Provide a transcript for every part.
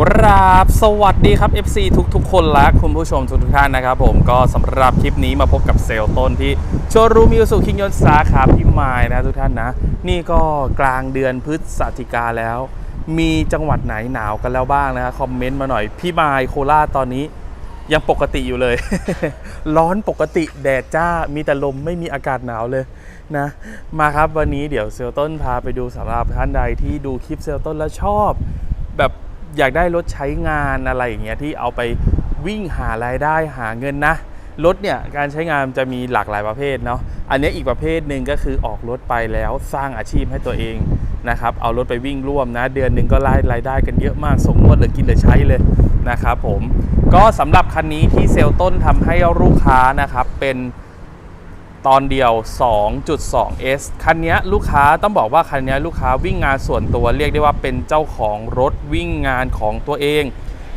กราบสวัสดีครับ FC ทุกทุกๆ คนและคุณผู้ชมทุกๆท่านนะครับผมก็สำหรับคลิปนี้มาพบกับเซลต้นที่โชว์รูมมิวสุคิงยนสาขาพิมายนะทุกท่านนะ นี่ก็กลางเดือนพฤศจิกาแล้ว มีจังหวัดไหนหนาวกันแล้วบ้างนะคอมเมนต์มาหน่อยพี่มายโคราชตอนนี้ยังปกติอยู่เลย ร้อนปกติแดดจ้ามีแต่ลมไม่มีอากาศหนาวเลยนะ มาครับวันนี้เดี๋ยวเซลต้นพาไปดูสำหรับท่านใดที่ดูคลิปเซลต้นแล้วชอบ แบบ อยากได้รถใช้งานอะไรอย่างเงี้ยที่เอาไปวิ่งหารายได้หาเงินนะรถเนี่ยการใช้งานจะมีหลากหลายประเภทเนาะอันนี้อีกประเภทหนึ่งก็คือออกรถไปแล้วสร้างอาชีพให้ตัวเองนะครับเอารถไปวิ่งร่วมนะ เดือนหนึ่งก็รายรายได้กันเยอะมากสมงวดเหลือกินหลือใช้เลยนะครับผมก็สำหรับคันนี้ที่เซลล์ต้นทำให้ลูกค้านะครับเป็น ตอนเดียว 2.2S คันนี้ลูกค้าต้องบอกว่าคันนี้ลูกค้าวิ่งงานส่วนตัวเรียกได้ว่าเป็นเจ้าของรถวิ่งงานของตัวเอง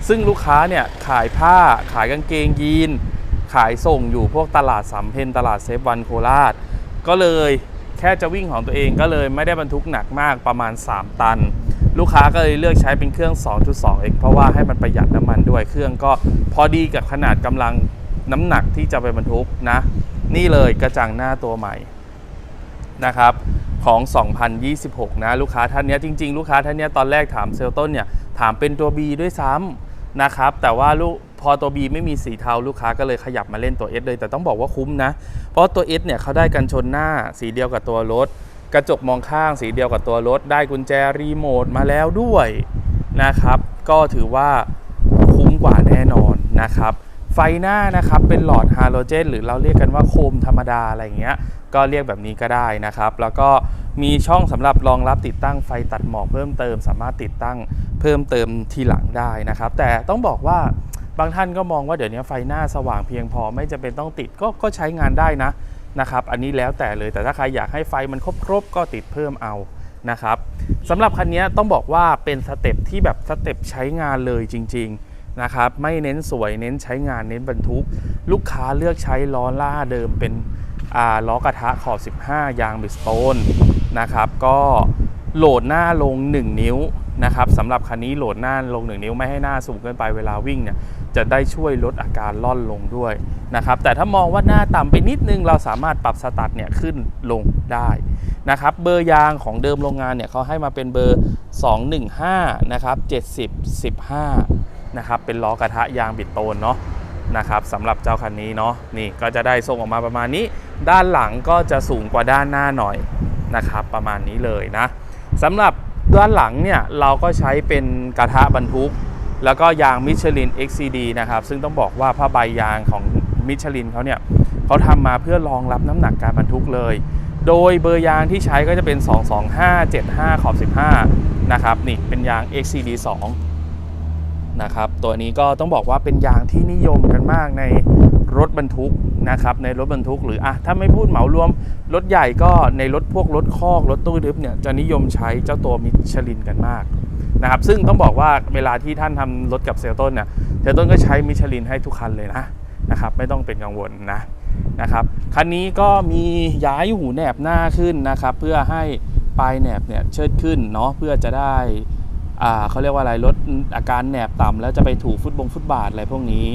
ซึ่งลูกค้าเนี่ยขายผ้าขายกางเกงยีน ขายส่งอยู่พวกตลาดสำเพ็ญตลาดเซฟวันโคราช ก็เลยแค่จะวิ่งของตัวเองก็เลยไม่ได้บรรทุกหนักมากประมาณ 3 ตัน ลูกค้าก็เลยเลือกใช้เป็นเครื่อง 2.2x เพราะว่าให้มันประหยัดน้ำมันด้วยเครื่องก็พอดีกับขนาดกำลังน้ำหนักที่จะไปบรรทุกนะ นี่เลยกระจังหน้าตัวใหม่นะครับของ 2026 นะลูกค้าท่านนี้จริง ๆ ลูกค้าท่านนี้ตอนแรกถามเซลต้นเนี่ยถามเป็นตัว B ด้วยซ้ำนะครับแต่ว่าลูกพอตัว B ไม่มีสีเทาลูกค้าก็เลยขยับมาเล่นตัว S เลย แต่ต้องบอกว่าคุ้มนะ เพราะตัว S เนี่ยเขาได้กันชนหน้าสีเดียวกับตัวรถ กระจกมองข้างสีเดียวกับตัวรถ ได้กุญแจรีโมทมาแล้วด้วยนะครับ ก็ถือว่าคุ้มกว่าแน่นอนนะครับ ไฟหน้านะครับเป็นหลอดฮาโลเจนหรือเราเรียกกันว่าโคมธรรมดาอะไรเงี้ยก็เรียกแบบนี้ก็ได้นะครับ แล้วก็มีช่องสำหรับรองรับติดตั้งไฟตัดหมอกเพิ่มเติม สามารถติดตั้งเพิ่มเติมทีหลังได้นะครับ แต่ต้องบอกว่าบางท่านก็มองว่าเดี๋ยวนี้ไฟหน้าสว่างเพียงพอไม่จำเป็นต้องติดก็ก็ใช้งานได้นะนะครับ อันนี้แล้วแต่เลยแต่ถ้าใครอยากให้ไฟมันครบๆก็ติดเพิ่มเอานะครับสำหรับคันนี้ต้องบอกว่าเป็นสเต็ปที่แบบสเต็ปใช้งานเลยจริง ๆ นะครับไม่เน้นสวยเน้นใช้งานเน้นบรรทุก ลูกค้าเลือกใช้ล้อล่าเดิมเป็นล้อกระทะขอบ 15 ยางบิสโตนนะครับก็โหลดหน้าลง 1 นิ้วนะครับสำหรับคันนี้โหลดหน้าลง 1 นิ้วไม่ให้หน้าสูงเกินไปเวลาวิ่งเนี่ยจะได้ช่วยลดอาการล่อนลงด้วยนะครับแต่ถ้ามองว่าหน้าต่ำไปนิดนึงเราสามารถปรับสตาร์ทเนี่ยขึ้นลงได้นะครับเบอร์ยางของเดิมโรงงานเนี่ยเขาให้มาเป็นเบอร์ 215นะครับ70 15 นะครับเป็นล้อกระทะยางบิดโตนเนาะนะครับสำหรับเจ้าคันนี้เนาะนี่ก็จะได้ทรงออกมาประมาณนี้ ด้านหลังก็จะสูงกว่าด้านหน้าหน่อยนะครับประมาณนี้เลยนะสำหรับด้านหลังเนี่ยเราก็ใช้เป็นกระทะบรรทุก แล้วก็ยางมิชลิน XCD นะครับซึ่งต้องบอกว่าผ้าใบยางของมิชลินเขาเนี่ยเขาทำมาเพื่อรองรับน้ำหนักการบรรทุกเลย โดยเบอร์ยางที่ใช้ก็จะเป็น 22575ขอบ15นะครับนี่เป็นยาง XCD 2 นะครับ ตัวนี้ก็ต้องบอกว่าเป็นยางที่นิยมกันมากในรถบรรทุกนะครับ ในรถบรรทุกหรืออะถ้าไม่พูดเหมารวมรถใหญ่ก็ในรถพวกรถคอกรถตู้ทึบเนี่ยจะนิยมใช้เจ้าตัวมิชลินกันมากนะครับ ซึ่งต้องบอกว่าเวลาที่ท่านทำรถกับเซลต้นเนี่ยเซลต้นก็ใช้มิชลินให้ทุกคันเลยนะนะครับ ไม่ต้องเป็นกังวลนะนะครับคันนี้ก็มีย้ายหูแหนบหน้าขึ้นนะครับ เพื่อให้ปลายแหนบเนี่ยเชิดขึ้นเนาะเพื่อจะได้ เขาเรียกว่าอะไรลดอาการแหนบต่ำแล้วจะไปถูฟุตบงฟุตบาทอะไรพวกนี้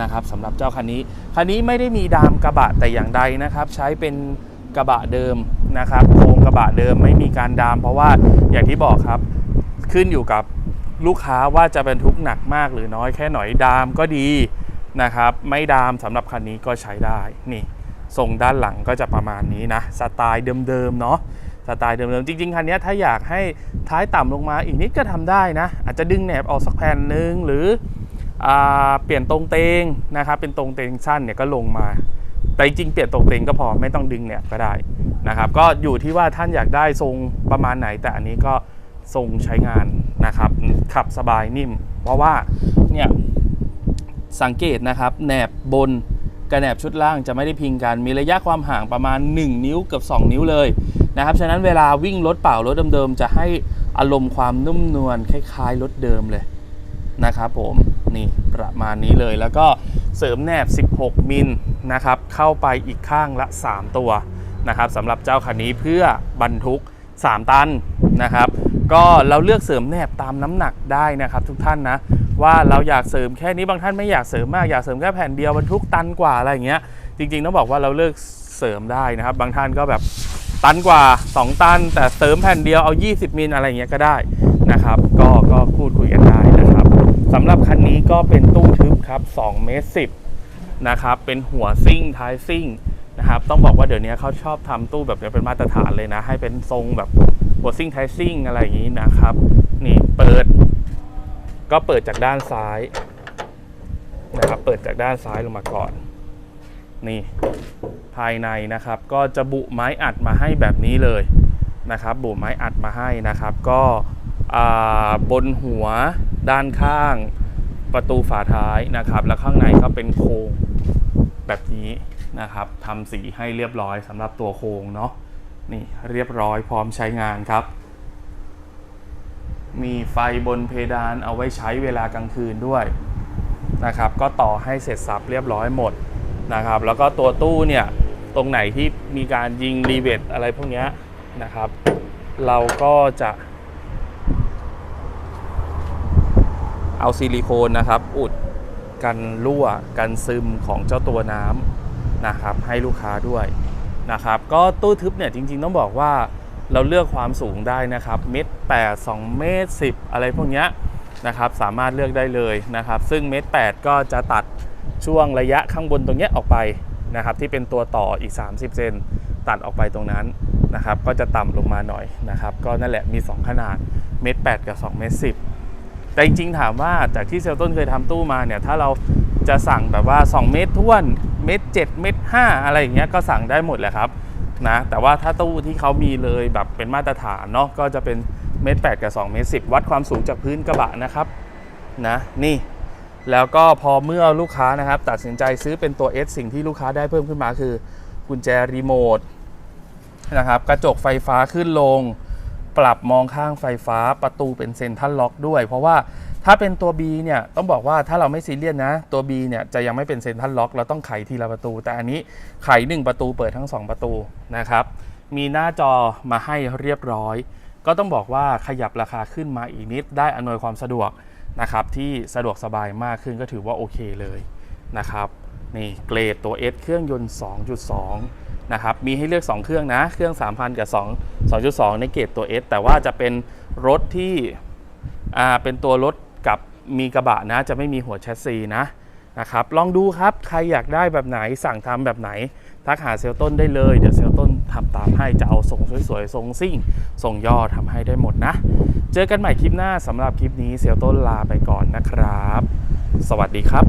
นะครับสำหรับเจ้าคันนี้ คันนี้ไม่ได้มีดามกระบะแต่อย่างใดนะครับ ใช้เป็นกระบะเดิมนะครับโครงกระบะเดิมไม่มีการดาม เพราะว่าอย่างที่บอกครับขึ้นอยู่กับลูกค้าว่าจะบรรทุกหนักมากหรือน้อยแค่หน่อยดามก็ดีนะครับ ไม่ดามสำหรับคันนี้ก็ใช้ได้นี่ทรงด้านหลังก็จะประมาณนี้นะสไตล์เดิมๆเนาะ สไตล์เดิมๆ จริง ๆ คันนี้ถ้าอยากให้ท้ายต่ำลงมาอีกนิดก็ทำได้นะ อาจจะดึงแหนบออกสักแผ่นหนึ่งหรืออเปลี่ยนตรงเตงนะครับ เป็นตรงเตงสั้นเนี่ยก็ลงมา แต่จริงเปลี่ยนตรงเตงก็พอไม่ต้องดึงแหนบก็ได้นะครับ ก็อยู่ที่ว่าท่านอยากได้ทรงประมาณไหน แต่อันนี้ก็ทรงใช้งานนะครับ ขับสบายนิ่ม เพราะว่าเนี่ยสังเกตนะครับแหนบบนกับแหนบชุดล่างจะไม่ได้พิงกัน มีระยะความห่างประมาณ 1 นิ้วกับ2 นิ้วเลย นะครับ ฉะนั้นเวลาวิ่งรถเปล่ารถเดิมๆ จะให้อารมณ์ความนุ่มนวลคล้ายๆรถเดิมเลยนะครับผมนี่ประมาณนี้เลยแล้วก็เสริมแนบ 16 มิลนะครับเข้าไปอีกข้างละ 3 ตัวนะครับสำหรับเจ้าคันนี้เพื่อบรรทุก 3 ตันนะครับ ก็เราเลือกเสริมแนบตามน้ำหนักได้นะครับ ทุกท่านนะว่าเราอยากเสริมแค่นี้บางท่านไม่อยากเสริมมากอยากเสริมแค่แผ่นเดียวบรรทุกตันกว่าอะไรอย่างเงี้ยจริงๆต้องบอกว่าเราเลือกเสริมได้นะครับ บางท่านก็แบบ ตันกว่า 2 ตัน แต่เสริมแผ่นเดียวเอา 20 มิลอะไรเงี้ยก็ได้นะครับ ก็ก็พูดคุยกันได้นะครับสำหรับคันนี้ก็เป็นตู้ทึบครับ2เมตร10นะครับเป็นหัวซิ่งท้ายซิ่งนะครับต้องบอกว่าเดี๋ยวนี้เขาชอบทำตู้แบบนี้เป็นมาตรฐานเลยนะ ให้เป็นทรงแบบหัวซิ่งท้ายซิ่งอะไรอย่างนี้นะครับ นี่เปิด ก็เปิดจากด้านซ้ายนะครับเปิดจากด้านซ้ายลงมาก่อน นี่ภายในนะครับก็จะบุไม้อัดมาให้แบบนี้เลยนะครับบุไม้อัดมาให้นะครับ ก็บนหัวด้านข้างประตูฝาท้ายนะครับ แล้วข้างในก็เป็นโครงแบบนี้นะครับทำสีให้เรียบร้อยสำหรับตัวโครงเนาะนี่เรียบร้อยพร้อมใช้งานครับ มีไฟบนเพดานเอาไว้ใช้เวลากลางคืนด้วยนะครับ ก็ต่อให้เสร็จสับเรียบร้อยหมด นะครับ แล้วก็ตัวตู้เนี่ยตรงไหนที่มีการยิงรีเวทอะไรพวกนี้นะครับ เราก็จะเอาซิลิโคนนะครับ อุดกันรั่วกันซึมของเจ้าตัวน้ำนะครับ ให้ลูกค้าด้วยนะครับ ก็ตู้ทึบเนี่ยจริง ๆ ต้องบอกว่าเราเลือกความสูงได้นะครับเมตรแปดสองเมตรสิบอะไรพวกนี้นะครับ สามารถเลือกได้เลยนะครับ ซึ่งเมตรแปดก็จะตัด ช่วงระยะข้างบนตรงนี้ออกไปนะครับที่เป็นตัวต่ออีก 30 เซนตัดออกไปตรงนั้นนะครับก็จะต่ำลงมาหน่อยนะครับก็นั่นแหละมี 2 ขนาดเมตรแปดกับ2เมตรสิบแต่จริงๆถามว่าจากที่เซลต้นเคยทำตู้มาเนี่ยถ้าเราจะสั่งแบบว่า 2 เมตรท้วนเมตร7เมตร5อะไรอย่างเงี้ยก็สั่งได้หมดแหละครับนะแต่ว่าถ้าตู้ที่เขามีเลยแบบเป็นมาตรฐานเนาะก็จะเป็นเมตร8กับ2เมตร10วัดความสูงจากพื้นกระบะนะครับนะนี่ แล้วก็พอเมื่อลูกค้านะครับ ตัดสินใจซื้อเป็นตัว S สิ่งที่ลูกค้าได้เพิ่มขึ้นมาคือ กุญแจรีโมทนะครับกระจกไฟฟ้าขึ้นลง ปรับมองข้างไฟฟ้าประตูเป็นเซ็นทรัลล็อกด้วย เพราะว่าถ้าเป็นตัว B เนี่ยต้องบอกว่าถ้าเราไม่ซีเรียสนะตัว B เนี่ยจะยังไม่เป็นเซ็นทรัลล็อกเราต้องไขทีละประตู แต่อันนี้ไข 1 ประตูเปิดทั้ง 2 ประตูนะครับมีหน้าจอมาให้เรียบร้อย ก็ต้องบอกว่าขยับราคาขึ้นมาอีกนิดได้อำนวยความสะดวก นะครับที่สะดวกสบายมากขึ้นก็ถือว่าโอเคเลยนะครับนี่เกรดตัว S เครื่องยนต์ 2.2 นะครับ มีให้เลือก 2 เครื่องนะ เครื่อง 3,000 กับ 2 2.2 ในเกรดตัว S แต่ว่าจะเป็นรถที่ อ่า เป็นตัวรถกับมีกระบะนะ จะไม่มีหัวแชสซีนะ นะครับลองดูครับใครอยากได้แบบไหนสั่งทำแบบไหน ทักหาเซลต้นได้เลย เดี๋ยวเซลต้นทำตามให้จะเอาทรงสวยๆทรงซิ่งทรงย่อทำให้ได้หมดนะ เจอกันใหม่คลิปหน้าสำหรับคลิปนี้เซลต้นลาไปก่อนนะครับ สวัสดีครับ